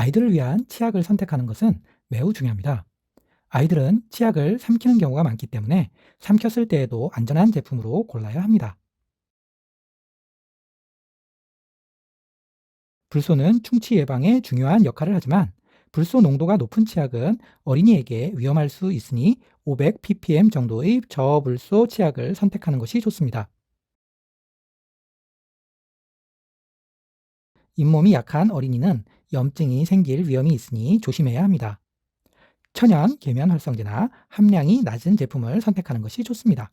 아이들을 위한 치약을 선택하는 것은 매우 중요합니다. 아이들은 치약을 삼키는 경우가 많기 때문에 삼켰을 때에도 안전한 제품으로 골라야 합니다. 불소는 충치 예방에 중요한 역할을 하지만 불소 농도가 높은 치약은 어린이에게 위험할 수 있으니 500ppm 정도의 저불소 치약을 선택하는 것이 좋습니다. 잇몸이 약한 어린이는 염증이 생길 위험이 있으니 조심해야 합니다. 천연 계면 활성제나 함량이 낮은 제품을 선택하는 것이 좋습니다.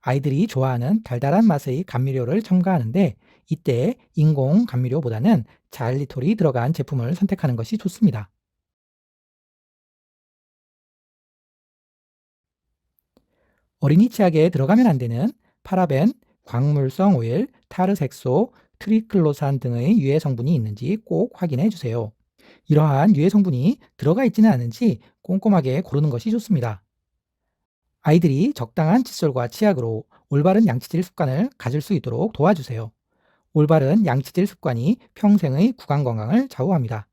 아이들이 좋아하는 달달한 맛의 감미료를 첨가하는데 이때 인공 감미료보다는 자일리톨이 들어간 제품을 선택하는 것이 좋습니다. 어린이 치약에 들어가면 안 되는 파라벤, 광물성 오일, 타르색소, 트리클로산 등의 유해 성분이 있는지 꼭 확인해 주세요. 이러한 유해 성분이 들어가 있지는 않은지 꼼꼼하게 고르는 것이 좋습니다. 아이들이 적당한 칫솔과 치약으로 올바른 양치질 습관을 가질 수 있도록 도와주세요. 올바른 양치질 습관이 평생의 구강 건강을 좌우합니다.